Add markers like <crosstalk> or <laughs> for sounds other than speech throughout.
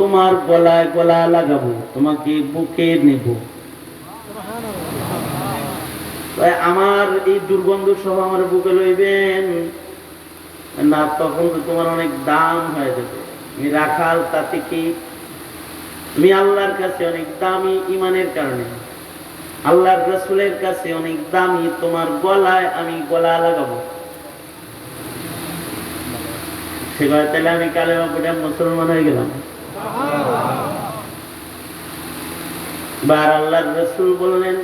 তোমার গলায় গলা লাগাবো, তোমাকে বুকে নেব। আমার এই দুর্গন্ধ সহ আমার বুকে লইবেন। না, তখন তো তোমার অনেক দাম হয়ে যাবে। আমি রাখাল, তাতে কি? তুমি আল্লাহর কাছে অনেক দামি ইমানের কারণে। আল্লাহর রসুলের কাছে অনেক দামি তোমার গলায় আমি গলা লাগাবো। সেবার তাহলে আমি কালেমা পড়ে মুসলমান হয়ে গেলাম। বার আল্লাহর রসুল বললেন,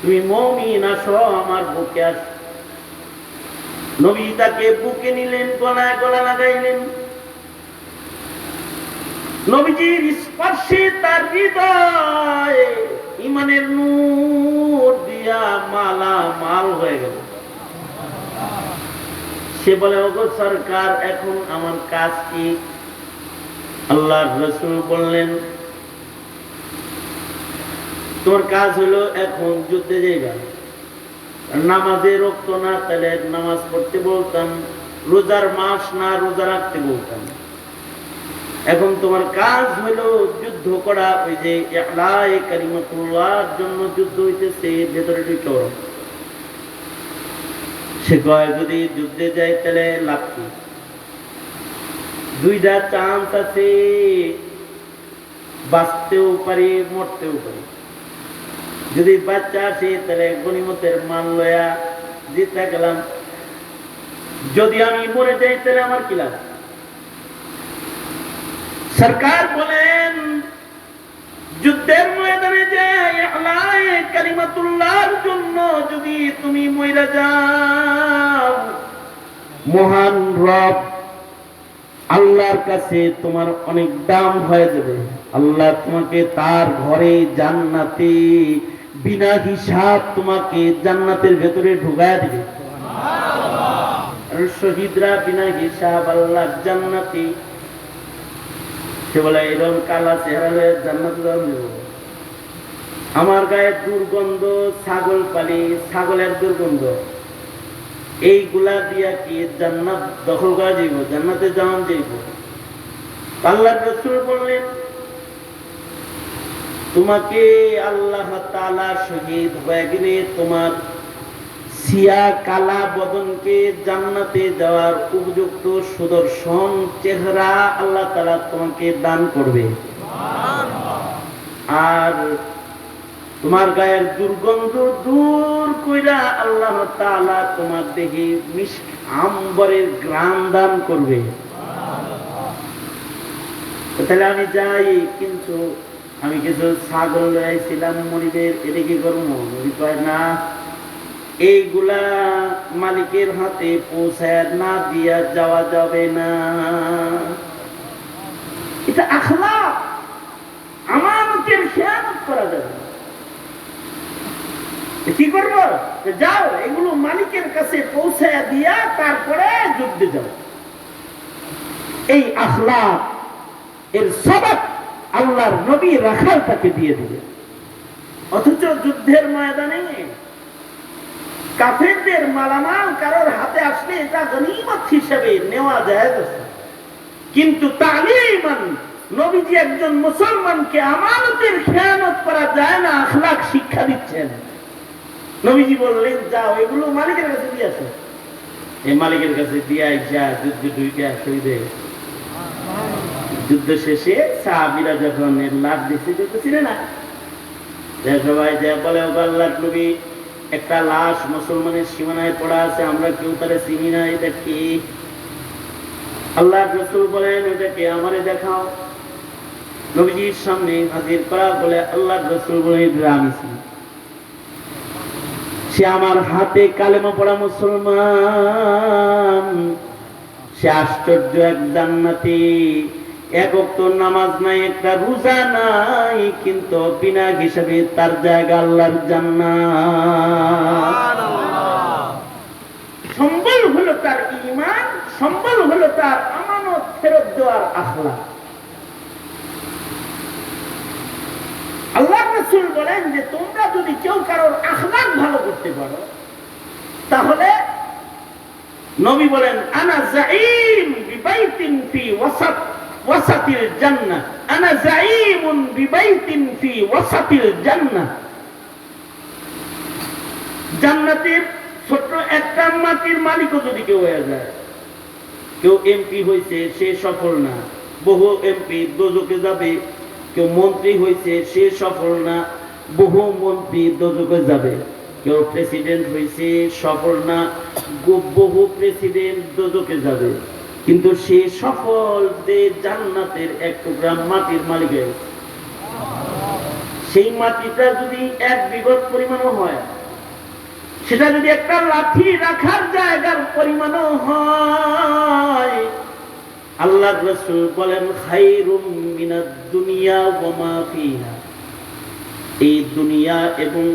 তুমি মমিন আসো আমার বুকে আস নবী তাকে বুকে নিলেন, গলায় গলা লাগাইলেন। নবীজির স্পর্শে তার হৃদয় ইমানের নূর দিয়া মালা মাল হয়ে গেল। সে বলে, ওগো সরকার, এখন আমার কাজ কি? আল্লাহর রসুল বললেন, তোর কাজ হলো এখন যুদ্ধে যাইবা। নামাজে রক্ত না তাহলে নামাজ পড়তে বলতাম, রোজার মাস না রোজা রাখতে বলতাম। এখন তোমার কাজ হলো যুদ্ধ করা, ওই যে ইহলাই কারিমাতুল্লাহর জন্য যুদ্ধ হইতেছে, ভেতরে ঢুকে সে কয়, যদি যুদ্ধে যায় তাহলে লাভ কি? দুইটা চান্স আছে। বাঁচতেও পারি, মরতেও পারি। যদি বাচ্চা আসে, তাহলে গণিমতের মান লয়া জিতে গেলাম। যদি আমি মরে যাই, তাহলে আমার কি লাভ? সরকার বলেন, যুদ্ধের ময়দানে যে আল্লাহ কালিমাতুল্লাহর জন্য যদি তুমি মইরা যাও, মহান রব আল্লাহর কাছে তোমার অনেক দাম হয়ে যাবে। আল্লাহ তোমাকে তার ঘরে জান্নাতে বিনা হিসাব তোমাকে জান্নাতের ভেতরে ঢুকায় দিবে। শহীদরা বিনা হিসাব আল্লাহ জান্নাতে, সে বলে এরকম কালা চেহারা হয়ে জান্নাতে আমার গায়ে দুর্গন্ধ, ছাগল পালি, ছাগলের দুর্গন্ধ। এইগুলা দিয়া কি জান্নাত দখল করা যাইব জান্নাতে যাওয়া যাইব। আল্লাহ রসুল বললেন তোমাকে আল্লাহ তালা শহীদ হয়ে গেলে তোমার সিয়া কালা বদনকে জান্নাতে যাওয়ার উপযুক্ত সুদর্শন চেহারা আল্লাহ তালা তোমাকে দান করবে। আর তোমার গায়ের দুর্গন্ধ দূর কইরা আল্লাহ তাআলা তোমার দেহে আম্বরের গ্রাম দান করবে। তাহলে আমি যাই, কিন্তু আমি কিছু ছাগল লাইছিলাম মরিদের এটা কি করব। মরি কয়, না, এইগুলা মালিকের হাতে পৌঁছায় না, দিয়া যাওয়া যাবে না। এটা আখলা আমানতের খেয়ানত করা যাবে কি করব? যাও, এগুলো মালিকের কাছে পৌঁছায় দিয়া তারপরে যুদ্ধে যাও। এই আখলা এর আল্লাহর নবী রাখাল তাকে দিয়ে অথচ যুদ্ধের ময়দানে কাফেরদের মালামাল কারোর হাতে আসলে এটা গনিমত হিসেবে নেওয়া যায় কিন্তু তালিমান, নবীজি একজন মুসলমানকে আমানতের খেয়ানত করা যায় না, আখলাক শিক্ষা দিচ্ছেন। নবীজি বললেন, যাও, এগুলো মালিকের কাছে দিয়ে আসো। এই মালিকের কাছে দিয়ে আইসা যুদ্ধ দুইটা শহীদে যুদ্ধ শেষে সাহাবিরা যখন এর লাভ যুদ্ধ ছিল না সবাই যা বলে আল্লাহ নবী একটা লাশ মুসলমানের সীমানায় পড়া আছে, আমরা কেউ তারা চিনি না, এটা কি? আল্লাহ রসুল বলেন এটাকে আমারে দেখাও। নবীজির সামনে হাজির করা বলে আল্লাহ রসুল বলেন আমি চিনি। সে আমার হাতে কালেমা পড়া মুসলমান। সে আশ্চর্য এক জান্নাতি। এক অক্ত নামাজ নাই, একটা রোজা নাই, কিন্তু বিনা হিসাবে তার জায়গা আল্লাহর জান্নাত। সম্বল হলো তার ইমান সম্বল হলো তার আমানত ফেরত দেওয়ার আখলা আল্লাহ রসুল বলেন যে, তোমরা যদি কেউ কারোর আখলাক ভালো করতে পারো, তাহলে নবী বলেন, আনা জাইম বিবাইতিন ফি ওয়াসাত, ওয়াসাতিল জান্নাহ। আনা জাইমুন বিবাইতিন ফি ওয়াসাতিল জান্নাহ। জান্নাতের ছোট্ট একটা মাটির মালিকও যদি কেউ হয়ে যায়, কেউ এমপি হয়েছে সে সফল না। বহু এমপি দোজকে যাবে কেউ মন্ত্রী হয়েছে সে সফল না, বহু মন্ত্রী দোজকে যাবে। কেউ প্রেসিডেন্ট হয়েছে সফল না বহু প্রেসিডেন্ট দোজকে যাবে। কিন্তু সে সফল যে জান্নাতের এক টুকরা মাটির মালিক সেই মাটিটা যদি এক বিগত পরিমাণও হয়, সেটা যদি একটা লাঠি রাখার জায়গার পরিমাণও হয় আল্লাহ রসুল বলেন, খাইরুম মিনাদ দুনিয়া ওয়া মা ফিহা। এই দুনিয়া এবং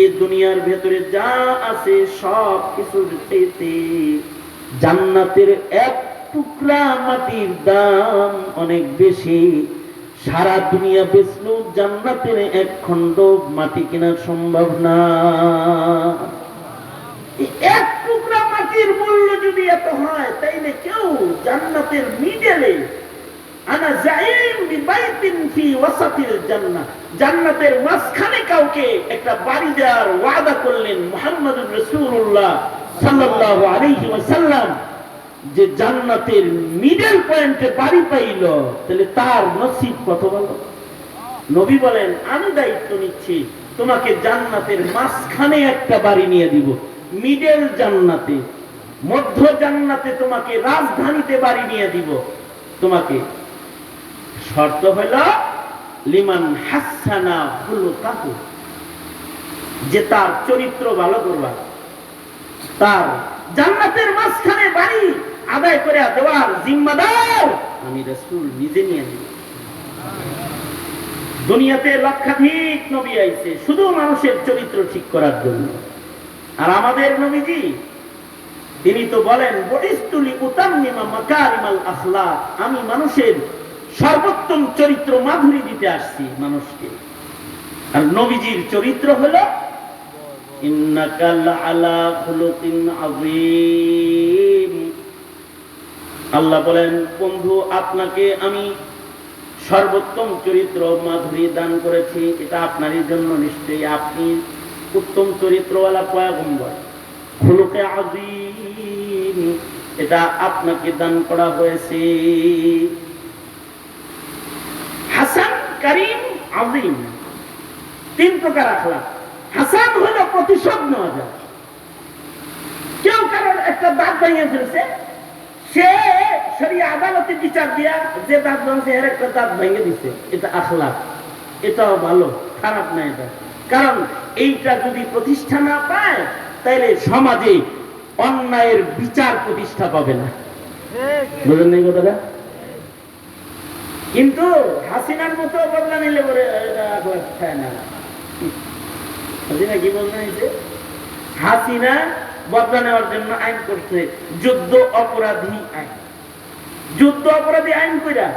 এই দুনিয়ার ভেতরে যা আছে সব কিছুর চাইতে জান্নাতের এক টুকরা মাটির দাম অনেক বেশি। সারা দুনিয়া বেচলেও জান্নাতের এক খণ্ড মাটি কেনা সম্ভব না। এক মাটির মূল্য যদি এত হয়, তাইলে কেউ জান্নাতের মিডলে আনা জাইম ফি ওয়াসাতিল জান্নাতের মাঝখানে কাউকে একটা বাড়ি দেওয়ার ওয়াদা করলেন মুহাম্মদুর রাসূলুল্লাহ সাল্লাল্লাহু আলাইহি ওয়াসাল্লাম, যে জান্নাতের মিডল পয়েন্টে বাড়ি পাইল, তাহলে তার নসিব কত ভালো নবী বলেন, আমি দায়িত্ব নিচ্ছি, তোমাকে জান্নাতের মাঝখানে একটা বাড়ি নিয়ে দিব মিডল জান্নাতে। মধ্য জান্নাতে তোমাকে রাজধানীতে বাড়ি নিয়ে দিব। তোমাকে শর্ত হলো, লিমান হাসানা হলো কাকু যে তার চরিত্র ভালো করবা। তার জান্নাতের মাঝখানে বাড়ি আদায় করে দেওয়ার জিম্মাদার আমি রসুল নিজে নিয়ে নিব। দুনিয়াতে লক্ষাধিক নবী আইছে, শুধু মানুষের চরিত্র ঠিক করার জন্য। আর আমাদের নবীজি তিনি তো বলেন আমি মানুষের সর্বোত্তম চরিত্র মাধুরী দিতে আসছি মানুষকে। আর নবীজির চরিত্র হলো আল্লাহ বলেন, বন্ধু, আপনাকে আমি সর্বোত্তম চরিত্র মাধুরী দান করেছি। এটা আপনারই জন্য নিশ্চয়ই। আপনি উত্তম চরিত্রওয়ালা পয়াগম্বর। খুলুকে আজিম এটা আপনাকে দান করা হয়েছে। হাসান করিম আজিম তিন প্রকার হাসান হলো প্রতিশোধ নেওয়া যায়। কেউ কারোর একটা দাঁত ভেঙে ফেলছে, সে শরীয় আদালতে বিচার দিয়া যে দাঁত ভাঙছে, এর একটা দাঁত ভেঙে দিছে। এটা আখলাক। এটাও ভালো, খারাপ না এটা। কারণ এইটা যদি প্রতিষ্ঠা না পায় তাহলে সমাজে অন্যায়ের বিচার প্রতিষ্ঠা পাবে না। বুঝলেন এই কথাটা? কিন্তু হাসিনার মতো বদলা নিলে পরে খায় না। হাসিনা কি বদলা নিছে হাসিনা বদলা নেওয়ার জন্য আইন করছে। যুদ্ধ অপরাধী আইন। যুদ্ধ অপরাধী আইন কইরা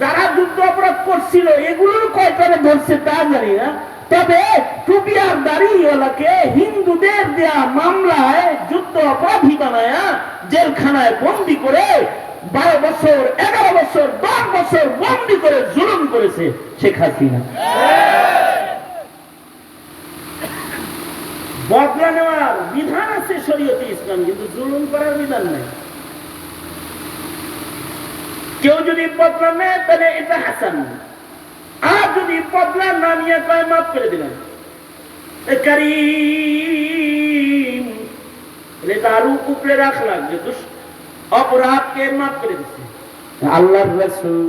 যারা যুদ্ধ অপরাধ করছিল এগুলোর কয়টারে ধরছে তা জানি না। তবে টুপি আর হিন্দুদের দেয়া মামলায় যুদ্ধ অপরাধী বানায়া জেলখানায় বন্দি করে বারো বছর, এগারো বছর, দশ বছর বন্দি করে জুলুম করেছে শেখ হাসিনা। বদলা নেওয়ার বিধান আছে শরীয়তে ইসলাম, কিন্তু জুলুম করার বিধান নাই। কেউ যদি বদলা নেয়, তাহলে এটা হাসান। আর যদি বদলা না নিয়ে কয় মাফ করে এটা আরও উপরে রাখলাম যে দুষ অপরাধকে মাফ করে দিচ্ছে রসুল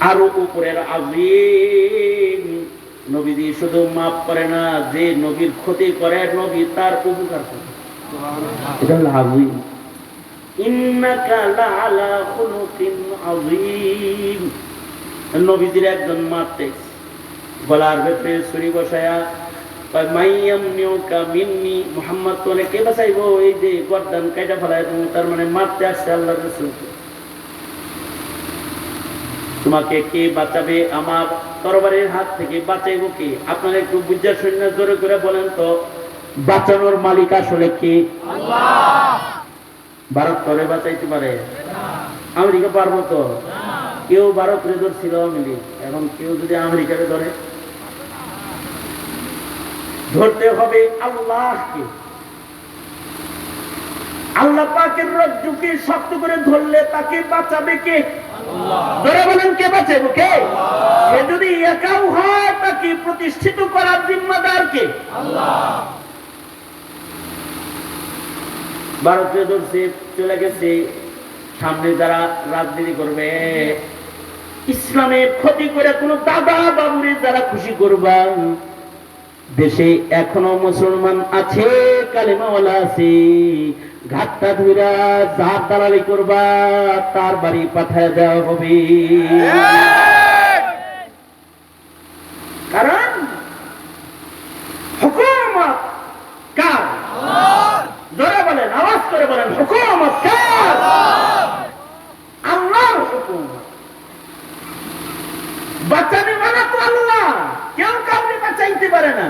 আরও উপরের আজিম নবীজি শুধু মাফ করে না যে নবীর ক্ষতি করে নবী তার উপকার করে। এটা হলো আজিম ইন্নাকা লাআলা খুলুকিন আযীম। নবীজির একজন মারতে গলার ভেতরে ছুরি বসায়া কয় মাইয়াম নিউকা মিন্নি মুহাম্মদ তোরে কে বাঁচাইবো? এই যে গর্দান কাইটা ফেলায় তুমি তার মানে মারতে আসছে আল্লাহ রসুল তোমাকে কে বাঁচাবে? আমার তরবারের হাত থেকে বাঁচাইবো কে? আপনারা একটু বুঝা শূন্য জোরে করে বলেন তো বাঁচানোর মালিক আসলে কে? ভারত করে বাঁচাইতে পারে। আমেরিকা পারব তো? কেউ ভারতের ধরছিল আওয়ামী লীগ এখন কেউ যদি আমেরিকাকে ধরে। ধরতে হবে আল্লাহকে। আল্লাহ পাকের রজ্জুকে শক্ত করে ধরলে তাকে বাঁচাবে কে? ধরে বলেন কে বাঁচাবো কে? সে যদি একাও হয় তাকে প্রতিষ্ঠিত করার জিম্মাদার কে? ভারতীয় চলে গেছে সামনে যারা রাজনীতি করবে ইসলামের ক্ষতি করে কোন দাদা বাবুরে যারা খুশি করবা। দেশে এখনও মুসলমান আছে, কালেমাওয়ালা আছে। ঘাটটা ধুরা যার দালালি করবা, তার বাড়ি পাঠায় দেওয়া হবে। কারণ হুকুমত কার? জোরে বলেন, আওয়াজ করে বলেন, হুকুমত কার আল্লাহর হুকুমত বাঁচাবে মানে তো আল্লাহ। কেউ কাউকে বাঁচাইতে পারে না।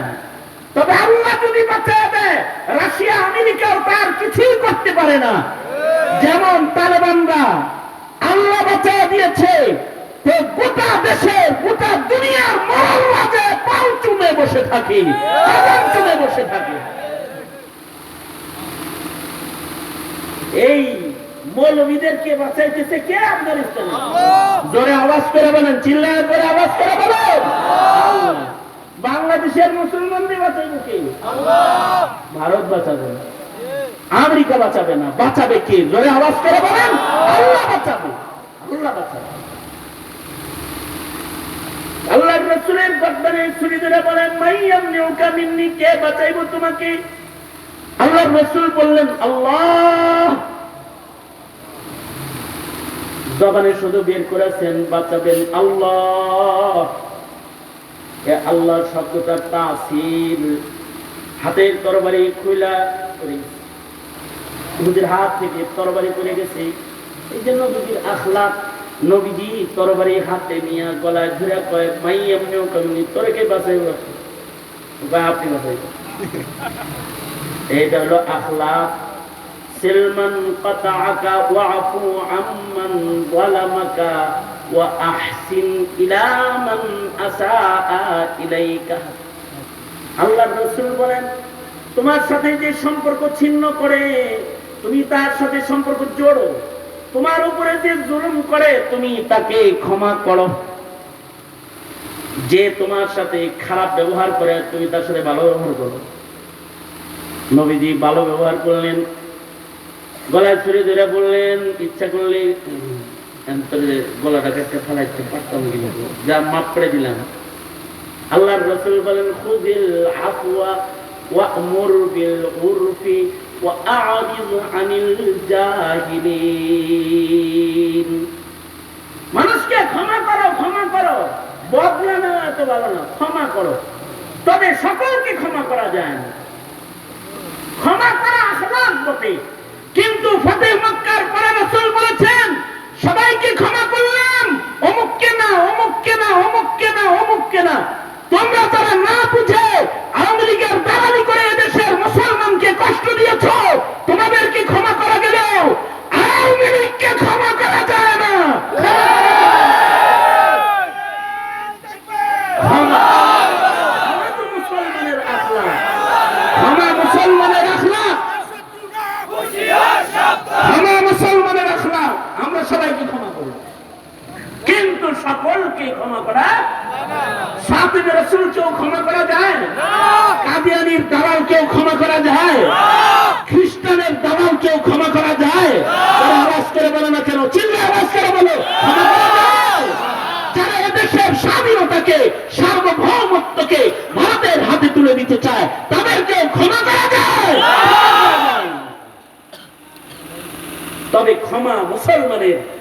তবে আল্লাহ যদি বাঁচায় দেয়, রাশিয়া আমেরিকাও তার কিছুই করতে পারে না। যেমন তালেবানরা আল্লাহ বাঁচায় দিয়েছে গোটা দেশের গোটা দুনিয়ার মরল মাঝে পাল চুমে বসে থাকি। চুমে বসে থাকে এই মৌলবীদেরকে বাঁচাইতেছে কে আফগানিস্তানে? জোরে আওয়াজ করে বলেন চিল্লায় করে আওয়াজ করে বলেন। বাংলাদেশের মুসলমানদের বাঁচাইবে কে? ভারত বাঁচাবে না। আমেরিকা বাঁচাবে না। বাঁচাবে কে? জোরে আওয়াজ করে বলেন আল্লাহ বাঁচাবে। আল্লাহ বাঁচাবে। আল্লাহ রসুলের গর্দানে ছুরি ধরে বলেন মাইয়াম নিউকা মিন্নি কে বাঁচাইবো তোমাকে? আল্লাহ রসুল বললেন আল্লাহ জবানে শুধু বের করেছেন বাঁচাবেন আল্লাহ। এ আল্লাহ শব্দটা তাসির হাতের তরবারি খুইলা করে নবীর হাত থেকে তরবারি করে গেছে। এই যে নবীজির আখলাক নবীজি তরবারি হাতে নিয়ে গলায় ধরে কয় মাই এমনিও কমনি? তোরে কে বাঁচাই বা আপনি বাঁচাই <laughs> এটা হলো আখলাক। আসাআ ইলাইকা। আল্লাহর রাসূল বলেন, তোমার সাথে যে সম্পর্ক ছিন্ন করে, তুমি তার সাথে সম্পর্ক জোড়ো। তোমার উপরে যে জুলুম করে, তুমি তাকে ক্ষমা করো। যে তোমার সাথে খারাপ ব্যবহার করে, তুমি তার সাথে ভালো ব্যবহার করো। নবীজি ভালো ব্যবহার করলেন। গলায় ছুরি ধরে বললেন, ইচ্ছা করলে গলাটাকে একটা ফেলাইতে পারতাম কিন্তু, যা মাফ করে দিলাম। আল্লাহর রসুল বলেন, খুদিল আফওয়া বিল উরফি ওয়া'আরিদ আনিল জাহিলিন। মানুষকে ক্ষমা করো ক্ষমা করো। বদলা নেওয়া এত ভালো না, ক্ষমা করো। তবে সকলকে ক্ষমা করা যায় না। ক্ষমা করা আখলাক বটে। কিন্তু ফতেহ মক্কার পরে রসুল বলেছেন, সবাইকে ক্ষমা করলাম। অমুককে না অমুককে না অমুককে না অমুককে না। তোমরা তারা না বুঝে, আওয়ামী লীগের দালালি করে এদেশের মুসলমানকে কষ্ট দিয়েছ তোমাদেরকে ক্ষমা করা গেলেও আওয়ামী লীগকে ক্ষমা করা যায় না ক্ষমা ক্ষমা তো মুসলমানের আখলাক ক্ষমা মুসলমানের আখলাক ক্ষমা মুসলমানের আখলাক আমরা সবাইকে ক্ষমা করি কিন্তু সকলকে ক্ষমা করা সাথীদের রসুলকেও ক্ষমা করা যায় কাদিয়ানির দালালকেও ক্ষমা করা যায় খ্রিস্টানের দালালকেও ক্ষমা করা যায় তারা আওয়াজ করে বলে না কেন চিল্লে আওয়াজ করে বলো ক্ষমা করা যায় যারা এদেশের স্বাধীনতাকে সার্বভৌমত্বকে ভারতের হাতে তুলে দিতে চায় তাদেরকেও ক্ষমা করা যায় তবে ক্ষমা মুসলমানের না